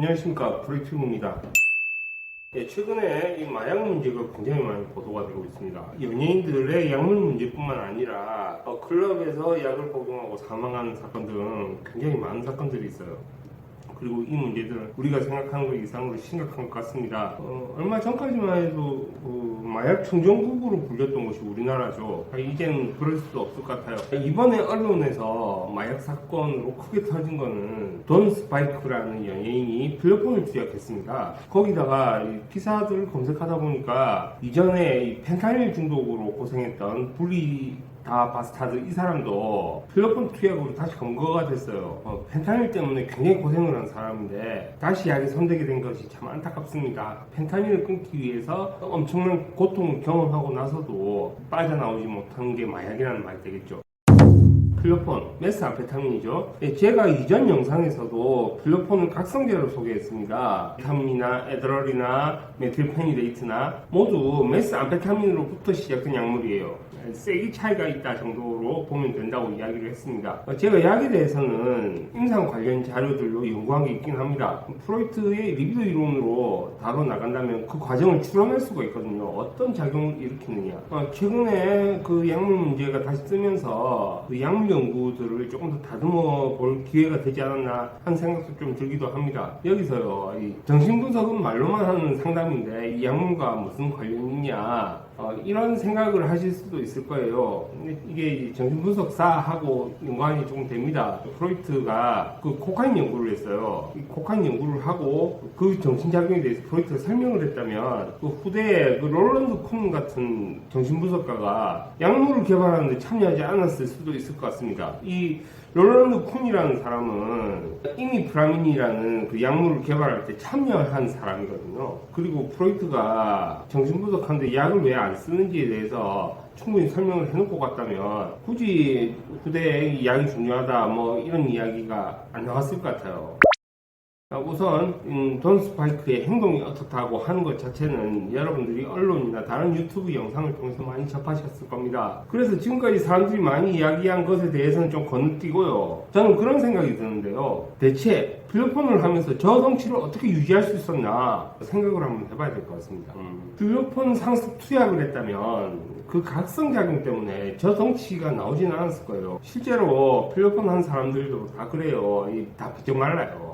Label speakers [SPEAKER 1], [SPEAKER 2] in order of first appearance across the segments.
[SPEAKER 1] 안녕하십니까 브레이트입니다. 예, 최근에 이 마약 문제가 굉장히 많이 보도가 되고 있습니다. 연예인들의 약물 문제뿐만 아니라 어, 클럽에서 약을 복용하고 사망하는 사건 등 굉장히 많은 사건들이 있어요. 그리고 이 문제들은 우리가 생각하는 것 이상으로 심각한 것 같습니다. 어, 얼마 전까지만 해도 그 마약 청정국으로 불렸던 곳이 우리나라죠. 아, 이제는 그럴 수도 없을 것 같아요. 이번에 언론에서 마약 사건으로 크게 터진 거는 돈 스파이크라는 연예인이 플랫폼을 투약했습니다. 거기다가 이 기사들을 검색하다 보니까 이전에 이 펜타닐 중독으로 고생했던 불리 다 바스타드 이 사람도 필로폰 투약으로 다시 검거가 됐어요. 어, 펜타닐 때문에 굉장히 고생을 한 사람인데 다시 약에 선택이 된 것이 참 안타깝습니다. 펜타닐을 끊기 위해서 엄청난 고통을 경험하고 나서도 빠져나오지 못한 게 마약이라는 말이 되겠죠. 필로폰, 메스암페타민이죠. 예, 제가 이전 영상에서도 필로폰을 각성제로 소개했습니다. 비타민이나 에드럴이나 메틸페니데이트나 모두 메스암페타민으로부터 시작된 약물이에요. 세기 차이가 있다 정도로 보면 된다고 이야기를 했습니다. 어, 제가 약에 대해서는 임상 관련 자료들로 연구한 게 있긴 합니다. 프로이트의 리비도 이론으로 다뤄 나간다면 그 과정을 추론할 수가 있거든요. 어떤 작용을 일으키느냐. 어, 최근에 그 약물 문제가 다시 뜨면서 그 약물 연구들을 조금 더 다듬어 볼 기회가 되지 않았나 하는 생각도 좀 들기도 합니다. 여기서요, 이 정신분석은 말로만 하는 상담인데 이 약물과 무슨 관련이 있냐. 어, 이런 생각을 하실 수도 있을 거예요. 이게 이 정신분석사하고 연관이 조금 됩니다. 프로이트가 그 코카인 연구를 했어요. 이 코카인 연구를 하고 그 정신작용에 대해서 프로이트가 설명을 했다면 그 후대에 그 롤런드 쿤 같은 정신분석가가 약물을 개발하는데 참여하지 않았을 수도 있을 것 같습니다. 이 롤런드 쿤이라는 사람은 이미 프라민이라는 그 약물을 개발할 때 참여한 사람이거든요. 그리고 프로이트가 정신분석하는데 약을 왜 안 쓰는지에 대해서 충분히 설명을 해놓고 갔다면 굳이 후대에 이 약이 중요하다 뭐 이런 이야기가 안 나왔을 것 같아요. 아, 우선 음, 돈 스파이크의 행동이 어떻다고 하는 것 자체는 여러분들이 언론이나 다른 유튜브 영상을 통해서 많이 접하셨을 겁니다. 그래서 지금까지 사람들이 많이 이야기한 것에 대해서는 좀 건너뛰고요. 저는 그런 생각이 드는데요. 대체 필로폰을 하면서 저 덩치를 어떻게 유지할 수 있었나 생각을 한번 해봐야 될 것 같습니다. 음, 필로폰 상습 투약을 했다면 그 각성작용 때문에 저 덩치가 나오지는 않았을 거예요. 실제로 필로폰 한 사람들도 다 그래요. 이다 비쩍 말라요.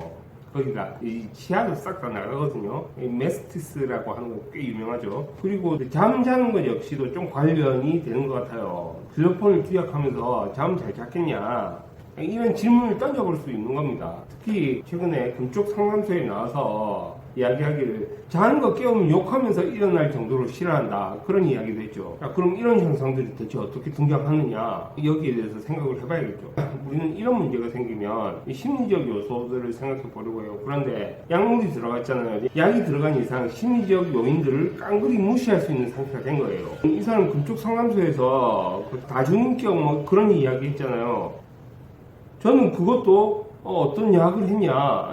[SPEAKER 1] 거기가 이 치아도 싹 다 나가거든요. 이 메스티스라고 하는 건꽤 유명하죠. 그리고 잠 자는 것 역시도 좀 관련이 되는 것 같아요. 필로폰을 투약하면서 잠 잘 잤겠냐? 이런 질문을 던져볼 수 있는 겁니다. 특히 최근에 금쪽 상담소에 나와서 이야기하기를 자는 거 깨우면 욕하면서 일어날 정도로 싫어한다 그런 이야기도 했죠. 자, 그럼 이런 현상들이 대체 어떻게 등장하느냐 여기에 대해서 생각을 해봐야겠죠. 우리는 이런 문제가 생기면 이 심리적 요소들을 생각해 보려고 해요. 그런데 약물이 들어갔잖아요. 약이 들어간 이상 심리적 요인들을 깡그리 무시할 수 있는 상태가 된 거예요. 이 사람 금쪽 상담소에서 그 다중인격 뭐 그런 이야기 했잖아요. 저는 그것도 어, 떤 약을 했냐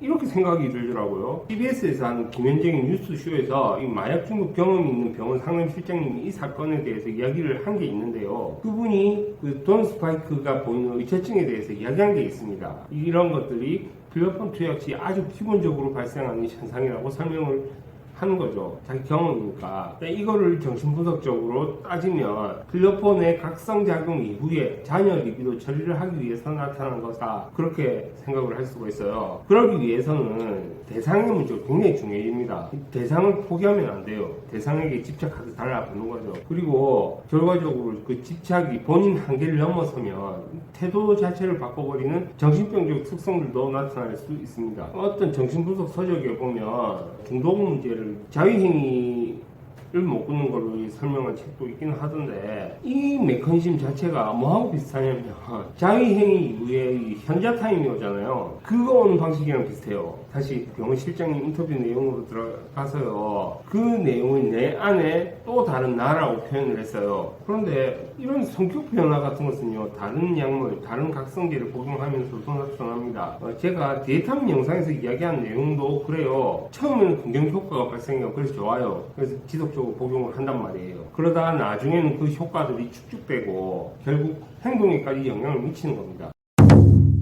[SPEAKER 1] 이렇게 생각이 들더라고요. CBS에서 하는 김현정의 뉴스쇼에서 이 마약 중독 경험이 있는 병원 상담 실장님이 이 사건에 대해서 이야기를 한 게 있는데요. 그분이 그돈 스파이크가 보이는 의처증에 대해서 이야기한 게 있습니다. 이런 것들이 필로폰 투약 시 아주 기본적으로 발생하는 현상이라고 설명을 하는 거죠. 자기 경험이니까. 근데 이거를 정신분석적으로 따지면 필로폰의 각성작용 이후에 자녀 리비도 처리를 하기 위해서 나타난 거다. 그렇게 생각을 할 수가 있어요. 그러기 위해서는 대상의 문제가 굉장히 중요합니다. 대상을 포기하면 안 돼요. 대상에게 집착하듯 달라붙는 거죠. 그리고 결과적으로 그 집착이 본인 한계를 넘어서면 태도 자체를 바꿔버리는 정신병적 특성들도 나타날 수 있습니다. 어떤 정신분석 서적에 보면 중독 문제를 자위행위를 못 끊는 걸로 설명한 책도 있긴 하던데 이 메커니즘 자체가 뭐하고 비슷하냐면 자위행위 이후에 이 현자 타임이 오잖아요. 그거 오는 방식이랑 비슷해요. 다시 병원 실장님 인터뷰 내용으로 들어가서요. 그 내용은 내 안에 또 다른 나라고 표현을 했어요. 그런데 이런 성격 변화 같은 것은요 다른 약물 다른 각성제를 복용하면서도 나타납니다. 어, 제가 디에타민 영상에서 이야기한 내용도 그래요. 처음에는 긍정 효과가 발생해요. 그래서 좋아요. 그래서 지속 적으로 복용을 한단 말이에요 그러다 나중에는 그 효과들이 축축되고 결국 행동에까지 영향을 미치는 겁니다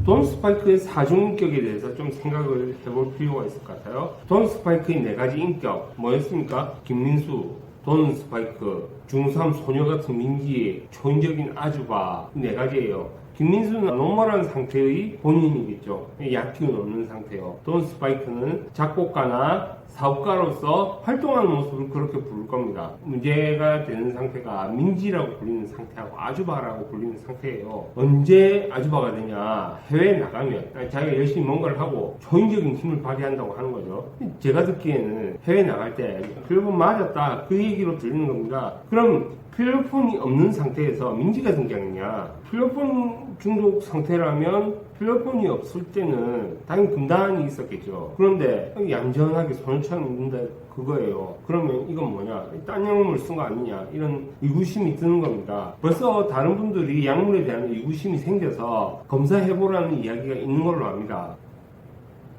[SPEAKER 1] 돈 스파이크의 사중인격에 대해서 좀 생각을 해볼 필요가 있을 것 같아요. 돈 스파이크의 네 가지 인격 뭐였습니까? 김민수, 돈 스파이크, 중3 소녀 같은 민기, 초인적인 아주바 이네 가지예요. 김민수는 노멀한 상태의 본인이겠죠. 약기운 없는 상태요. 돈 스파이크는 작곡가나 사업가로서 활동하는 모습을 그렇게 부를 겁니다. 문제가 되는 상태가 민지라고 불리는 상태하고 아주바라고 불리는 상태예요. 언제 아주바가 되냐? 해외에 나가면 자기가 열심히 뭔가를 하고 초인적인 힘을 발휘한다고 하는 거죠. 제가 듣기에는 해외 나갈 때 필로폰 맞았다 그 얘기로 들리는 겁니다. 그럼 필로폰이 없는 상태에서 민지가 등장했냐? 필로폰 중독 상태라면 필로폰이 없을 때는 당연히 금단이 있었겠죠. 그런데 얌전하게 손 처럼 있는데 그거예요. 그러면 이건 뭐냐? 딴 약물을 쓴 거 아니냐? 이런 의구심이 드는 겁니다. 벌써 다른 분들이 약물에 대한 의구심이 생겨서 검사해보라는 이야기가 있는 걸로 압니다.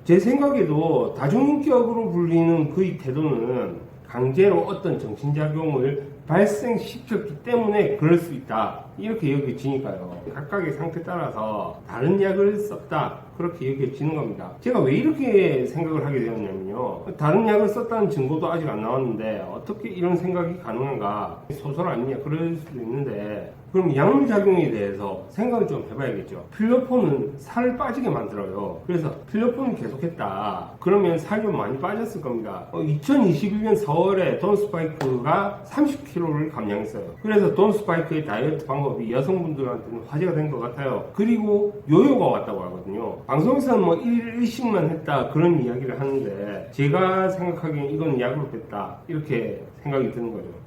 [SPEAKER 1] 제 생각에도 다중인격으로 불리는 그의 태도는 강제로 어떤 정신작용을 발생시켰기 때문에 그럴 수 있다. 이렇게 여겨지니까요. 각각의 상태 따라서 다른 약을 썼다. 그렇게 여겨지는 겁니다. 제가 왜 이렇게 생각을 하게 되었냐면요. 다른 약을 썼다는 증거도 아직 안 나왔는데 어떻게 이런 생각이 가능한가? 소설 아니냐? 그럴 수도 있는데 그럼 약물 작용에 대해서 생각을 좀 해봐야겠죠. 필로폰은 살을 빠지게 만들어요. 그래서 필로폰을 계속했다. 그러면 살이 좀 많이 빠졌을 겁니다. 2021년 4월에 돈 스파이크가 30kg를 감량했어요. 그래서 돈 스파이크의 다이어트 방법이 여성분들한테는 화제가 된 것 같아요. 그리고 요요가 왔다고 하거든요. 방송에서는 뭐 1일 1식만 했다 그런 이야기를 하는데 제가 생각하기엔 이건 약으로 됐다 이렇게 생각이 드는 거죠.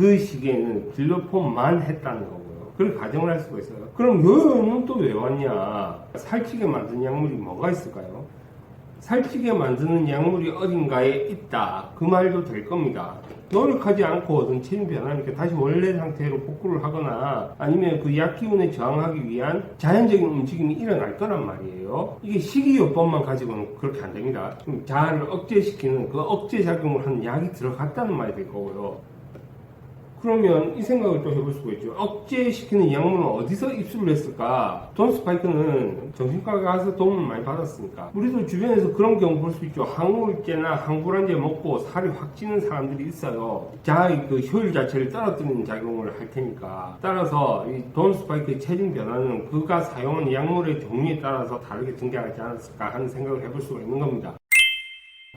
[SPEAKER 1] 그 시기에는 딜로폰만 했다는 거고요. 그걸 가정을 할 수가 있어요. 그럼 요요는 또 왜 왔냐? 살찌게 만든 약물이 뭐가 있을까요? 살찌게 만드는 약물이 어딘가에 있다. 그 말도 될 겁니다. 노력하지 않고 얻은 체중 변화니까 다시 원래 상태로 복구를 하거나 아니면 그 약 기운에 저항하기 위한 자연적인 움직임이 일어날 거란 말이에요. 이게 식이요법만 가지고는 그렇게 안 됩니다. 자아를 억제시키는 그 억제 작용을 하는 약이 들어갔다는 말이 될 거고요. 그러면 이 생각을 또 해볼 수가 있죠. 억제시키는 약물은 어디서 입수를 했을까? 돈 스파이크는 정신과에 가서 도움을 많이 받았으니까. 우리도 주변에서 그런 경우 볼 수 있죠. 항우울제나 항불안제 먹고 살이 확 찌는 사람들이 있어요. 자의 그 효율 자체를 떨어뜨리는 작용을 할 테니까. 따라서 이돈 스파이크의 체중 변화는 그가 사용한 약물의 종류에 따라서 다르게 등장하지 않았을까 하는 생각을 해볼 수가 있는 겁니다.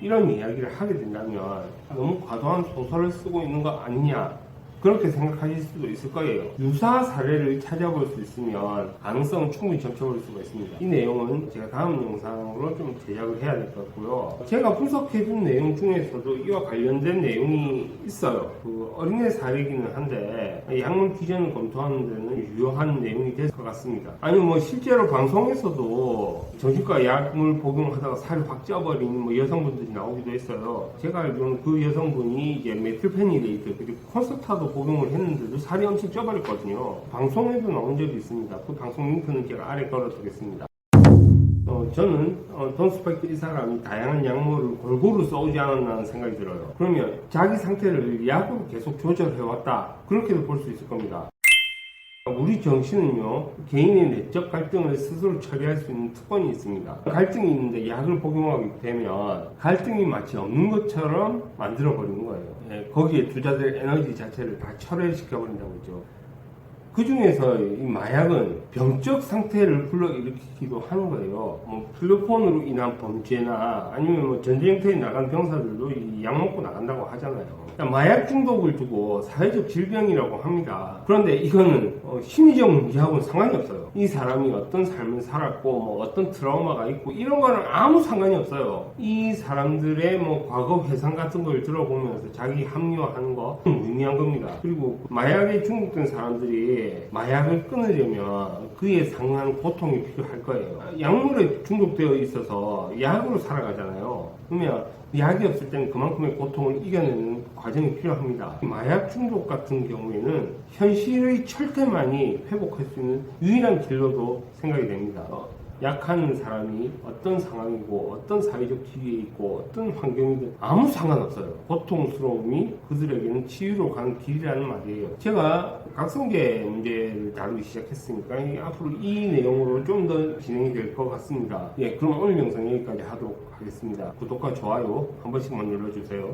[SPEAKER 1] 이런 이야기를 하게 된다면 너무 과도한 소설을 쓰고 있는 거 아니냐 그렇게 생각하실 수도 있을 거예요. 유사 사례를 찾아볼 수 있으면 가능성은 충분히 점쳐볼 수가 있습니다. 이 내용은 제가 다음 영상으로 좀 제작을 해야 될 것 같고요. 제가 분석해준 내용 중에서도 이와 관련된 내용이 있어요. 그 어린애 사례이기는 한데 약물 기전을 검토하는 데는 유효한 내용이 될 것 같습니다. 아니면 뭐 실제로 방송에서도 정신과 약물 복용하다가 살이 확 쪄버린 뭐 여성분들이 나오기도 했어요. 제가 알기로는 그 여성분이 이제 메틸페니레이트 그리고 콘서타도 복용을 했는데도 살이 엄청 쪄버렸거든요. 방송에도 나온 적이 있습니다. 그 방송 링크는 제가 아래 걸어두겠습니다. 어, 저는 어, 돈 스파이크 이 사람이 다양한 약물을 골고루 써오지 않았나는 생각이 들어요. 그러면 자기 상태를 약으로 계속 조절해왔다. 그렇게도 볼 수 있을 겁니다. 우리 정신은요, 개인의 내적 갈등을 스스로 처리할 수 있는 특권이 있습니다. 갈등이 있는데 약을 복용하게 되면 갈등이 마치 없는 것처럼 만들어 버리는 거예요. 예, 거기에 투자될 에너지 자체를 다 철회시켜 버린다고 했죠. 그 중에서 이 마약은 병적 상태를 불러일으키기도 하는 거예요. 뭐 필로폰으로 인한 범죄나 아니면 뭐 전쟁터에 나간 병사들도 이 약 먹고 나간다고 하잖아요. 그러니까 마약 중독을 두고 사회적 질병이라고 합니다. 그런데 이거는 어, 심리적 문제하고는 상관이 없어요. 이 사람이 어떤 삶을 살았고 뭐 어떤 트라우마가 있고 이런 거는 아무 상관이 없어요. 이 사람들의 뭐 과거 회상 같은 걸 들어보면서 자기 합리화하는 거 무의미한 겁니다. 그리고 마약에 중독된 사람들이 마약을 끊으려면 그에 상응하는 고통이 필요할 거예요. 약물에 중독되어 있어서 약으로 살아가잖아요. 그러면 약이 없을 때는 그만큼의 고통을 이겨내는 과정이 필요합니다. 마약 중독 같은 경우에는 현실의 철퇴만이 회복할 수 있는 유일한 길로도 생각이 됩니다. 어, 약한 사람이 어떤 상황이고 어떤 사회적 지위에 있고 어떤 환경이든 아무 상관없어요. 고통스러움이 그들에게는 치유로 가는 길이라는 말이에요. 제가 각성계 문제를 다루기 시작했으니까 이 앞으로 이 내용으로 좀 더 진행이 될 것 같습니다. 예, 그럼 오늘 영상 여기까지 하도록 하겠습니다. 구독과 좋아요 한 번씩만 눌러주세요.